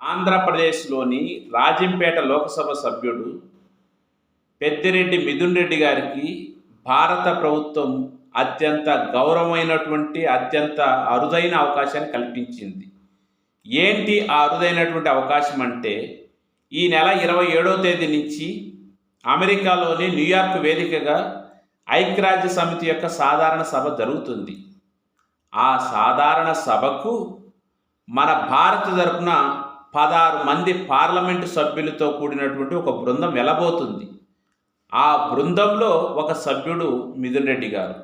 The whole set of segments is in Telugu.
ఆంధ్రప్రదేశ్లోని రాజంపేట లోకసభ సభ్యుడు పెద్దిరెడ్డి మిథున్ రెడ్డి గారికి భారత ప్రభుత్వం అత్యంత గౌరవమైనటువంటి అత్యంత అరుదైన అవకాశాన్ని కల్పించింది. ఏంటి ఆ అరుదైనటువంటి అవకాశం అంటే ఈ నెల ఇరవై ఏడవ తేదీ నుంచి అమెరికాలోని న్యూయార్క్ వేదికగా ఐక్యరాజ్య సమితి యొక్క సాధారణ సభ జరుగుతుంది. ఆ సాధారణ సభకు మన భారత తరపున పదహారు మంది పార్లమెంటు సభ్యులతో కూడినటువంటి ఒక బృందం వెళ్ళబోతుంది ఆ బృందంలో ఒక సభ్యుడు మిథున్ రెడ్డి గారు.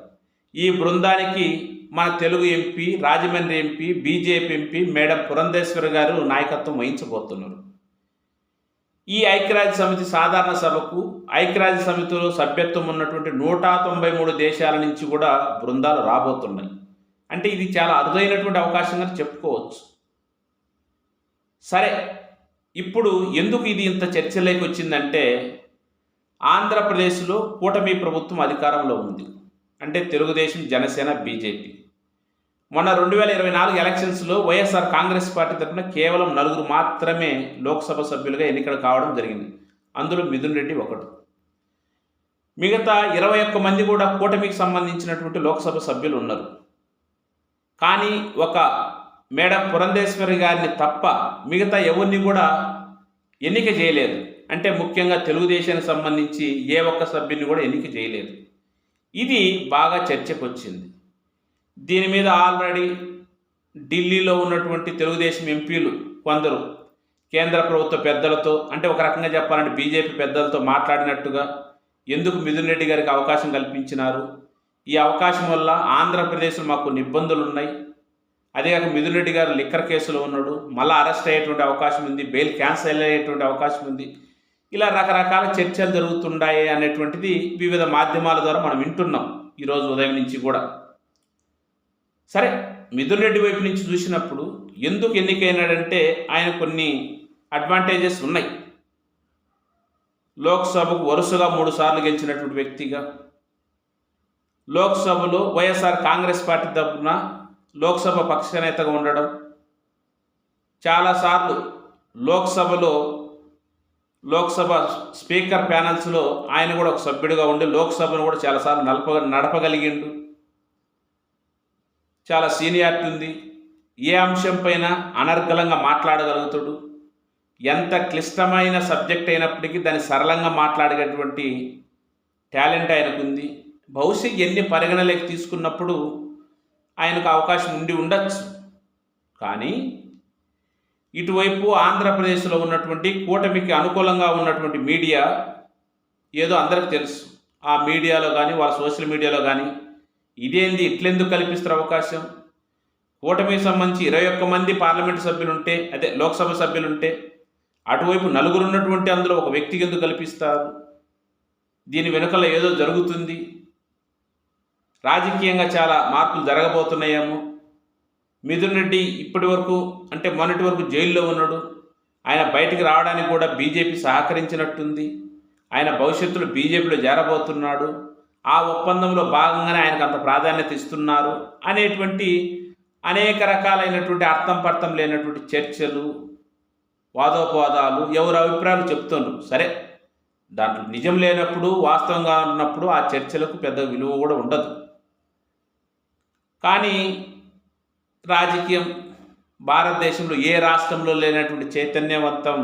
ఈ బృందానికి మన Telugu MP Rajahmundry MP BJP MP madam Purandeswar గారు నాయకత్వం వహించబోతున్నారు. ఈ ఐక్యరాజ్య సమితి సాధారణ సభకు ఐక్యరాజ్య సమితిలో సభ్యత్వం ఉన్నటువంటి నూట తొంభై మూడు దేశాల నుంచి కూడా బృందాలు రాబోతున్నాయి. అంటే ఇది చాలా అరుదైనటువంటి అవకాశంగా చెప్పుకోవచ్చు. సరే ఇప్పుడు ఎందుకు ఇది ఇంత చర్చలోకి వచ్చిందంటే ఆంధ్రప్రదేశ్లో కూటమి ప్రభుత్వం అధికారంలో ఉంది. అంటే తెలుగుదేశం జనసేన బీజేపీ. మొన్న రెండు వేల ఇరవై నాలుగు ఎలక్షన్స్లో వైఎస్ఆర్ కాంగ్రెస్ పార్టీ తరఫున కేవలం నలుగురు మాత్రమే లోక్సభ సభ్యులుగా ఎన్నికలు కావడం జరిగింది. అందులో మిథున్ రెడ్డి ఒకడు. మిగతా ఇరవై ఒక్క మంది కూడా కూటమికి సంబంధించినటువంటి లోక్సభ సభ్యులు ఉన్నారు. కానీ ఒక మేడం పురంధేశ్వరి గారిని తప్ప మిగతా ఎవరిని కూడా ఎన్నిక చేయలేదు. అంటే ముఖ్యంగా తెలుగుదేశానికి సంబంధించి ఏ ఒక్క సభ్యుని కూడా ఎన్నిక చేయలేదు. ఇది బాగా చర్చకు వచ్చింది దీని మీద ఆల్రెడీ ఢిల్లీలో ఉన్నటువంటి తెలుగుదేశం ఎంపీలు కొందరు కేంద్ర ప్రభుత్వ పెద్దలతో అంటే ఒక రకంగా చెప్పాలంటే బీజేపీ పెద్దలతో మాట్లాడినట్టుగా ఎందుకు మిథున్ రెడ్డి గారికి అవకాశం కల్పించినారు? ఈ అవకాశం వల్ల ఆంధ్రప్రదేశ్లో మాకు కొన్ని ఇబ్బందులు ఉన్నాయి అదేకాక మిథున్ రెడ్డి గారు లిక్కర్ కేసులో ఉన్నాడు. మళ్ళీ అరెస్ట్ అయ్యేటువంటి అవకాశం ఉంది. బెయిల్ క్యాన్సిల్ అయ్యేటువంటి అవకాశం ఉంది. ఇలా రకరకాల చర్చలు జరుగుతుండాయి అనేటువంటిది వివిధ మాధ్యమాల ద్వారా మనం వింటున్నాం ఈరోజు ఉదయం నుంచి కూడా. సరే మిథున్ రెడ్డి వైపు నుంచి చూసినప్పుడు ఎందుకు ఎన్నికైనాడంటే ఆయన కొన్ని అడ్వాంటేజెస్ ఉన్నాయి. లోక్సభకు వరుసగా మూడు సార్లు గెలిచినటువంటి వ్యక్తిగా లోక్సభలో వైఎస్ఆర్ కాంగ్రెస్ పార్టీ తరఫున లోక్సభ పక్షనేతగా ఉండడం. చాలాసార్లు లోక్సభలో లోక్సభ స్పీకర్ ప్యానల్స్లో ఆయన కూడా ఒక సభ్యుడిగా ఉండి లోక్సభను కూడా చాలాసార్లు నడప నడపగలిగిండు. చాలా సీనియారిటీ ఉంది. ఏ అంశం పైన అనర్గళంగా మాట్లాడగలుగుతాడు? ఎంత క్లిష్టమైన సబ్జెక్ట్ అయినప్పటికీ దాన్ని సరళంగా మాట్లాడేటటువంటి టాలెంట్ ఆయనకుంది. బహుశా ఎన్ని పరిగణలోకి తీసుకున్నప్పుడు ఆయనకు అవకాశం ఉండి ఉండొచ్చు. కానీ ఇటువైపు ఆంధ్రప్రదేశ్లో ఉన్నటువంటి కూటమికి అనుకూలంగా ఉన్నటువంటి మీడియా ఏదో అందరికి తెలుసు. ఆ మీడియాలో కానీ వాళ్ళ సోషల్ మీడియాలో కానీ ఇదేంది? ఇట్లెందుకు కల్పిస్తారు అవకాశం? కూటమికి సంబంధించి ఇరవై ఒక్క మంది పార్లమెంటు సభ్యులుంటే అదే లోక్సభ సభ్యులుంటే అటువైపు నలుగురు ఉన్నటువంటి అందులో ఒక వ్యక్తికి ఎందుకు కల్పిస్తారు? దీని వెనుకల ఏదో జరుగుతుంది. రాజకీయంగా చాలా మార్పులు జరగబోతున్నాయేమో. మిథున్ రెడ్డి ఇప్పటి వరకు అంటే మొన్నటి వరకు జైల్లో ఉన్నాడు. ఆయన బయటికి రావడానికి కూడా బీజేపీ సహకరించినట్టుంది. ఆయన భవిష్యత్తులో బీజేపీలో చేరబోతున్నాడు. ఆ ఒప్పందంలో భాగంగానే ఆయనకు అంత ప్రాధాన్యత ఇస్తున్నారు అనేటువంటి అనేక రకాలైనటువంటి అర్థం పర్థం లేనటువంటి చర్చలు వాదోపవాదాలు ఎవరి అభిప్రాయాలు చెప్తున్నారు సరే దాంట్లో నిజం లేనప్పుడు వాస్తవంగా ఉన్నప్పుడు ఆ చర్చలకు పెద్ద విలువ కూడా ఉండదు. కానీ రాజకీయం భారతదేశంలో ఏ రాష్ట్రంలో లేనటువంటి చైతన్యవంతం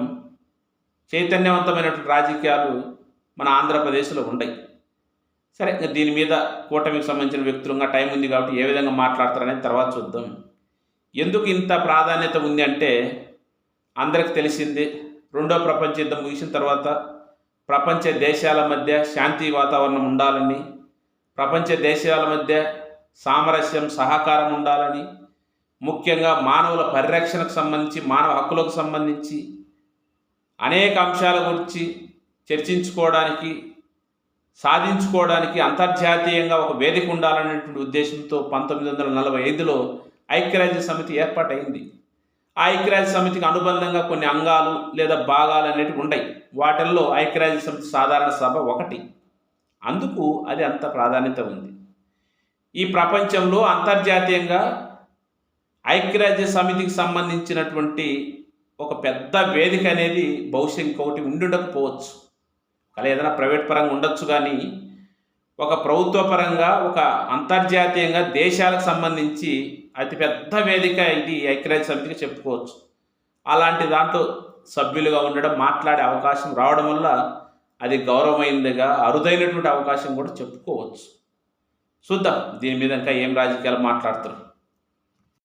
చైతన్యవంతమైనటువంటి రాజకీయాలు మన ఆంధ్రప్రదేశ్లో ఉన్నాయి సరే ఇంకా దీని మీద కూటమికి సంబంధించిన వ్యక్తులుగా టైం ఉంది కాబట్టి ఏ విధంగా మాట్లాడతారనేది తర్వాత చూద్దాం. ఎందుకు ఇంత ప్రాధాన్యత ఉంది అంటే అందరికి తెలిసింది రెండో ప్రపంచ యుద్ధం ముగిసిన తర్వాత ప్రపంచ దేశాల మధ్య శాంతి వాతావరణం ఉండాలని ప్రపంచ దేశాల మధ్య సామరస్యం సహకారం ఉండాలని ముఖ్యంగా మానవుల పరిరక్షణకు సంబంధించి మానవ హక్కులకు సంబంధించి అనేక అంశాల గురించి చర్చించుకోవడానికి సాధించుకోవడానికి అంతర్జాతీయంగా ఒక వేదిక ఉండాలనేటువంటి ఉద్దేశంతో పంతొమ్మిది వందల నలభై ఐదులో ఐక్యరాజ్య సమితి ఏర్పాటైంది. ఆ ఐక్యరాజ్య సమితికి అనుబంధంగా కొన్ని అంగాలు లేదా భాగాలు అనేటివి ఉంటాయి వాటిల్లో ఐక్యరాజ్య సమితి సాధారణ సభ ఒకటి. అందుకు అది అంత ప్రాధాన్యత ఉంది. ఈ ప్రపంచంలో అంతర్జాతీయంగా ఐక్యరాజ్య సమితికి సంబంధించినటువంటి ఒక పెద్ద వేదిక అనేది బహుశా ఇంకొకటి ఉండకపోవచ్చు అలా ఏదైనా ప్రైవేట్ పరంగా ఉండొచ్చు కానీ ఒక ప్రభుత్వ పరంగా ఒక అంతర్జాతీయంగా దేశాలకు సంబంధించి అతిపెద్ద వేదిక ఇది ఐక్యరాజ్య సమితిగా చెప్పుకోవచ్చు. అలాంటి దాంట్లో సభ్యులుగా ఉండడం మాట్లాడే అవకాశం రావడం వల్ల అది గౌరవమైనదిగా అరుదైనటువంటి అవకాశం కూడా చెప్పుకోవచ్చు. చూద్దాం. దీని మీద ఇంకా ఏం రాజకీయాలు మాట్లాడతారు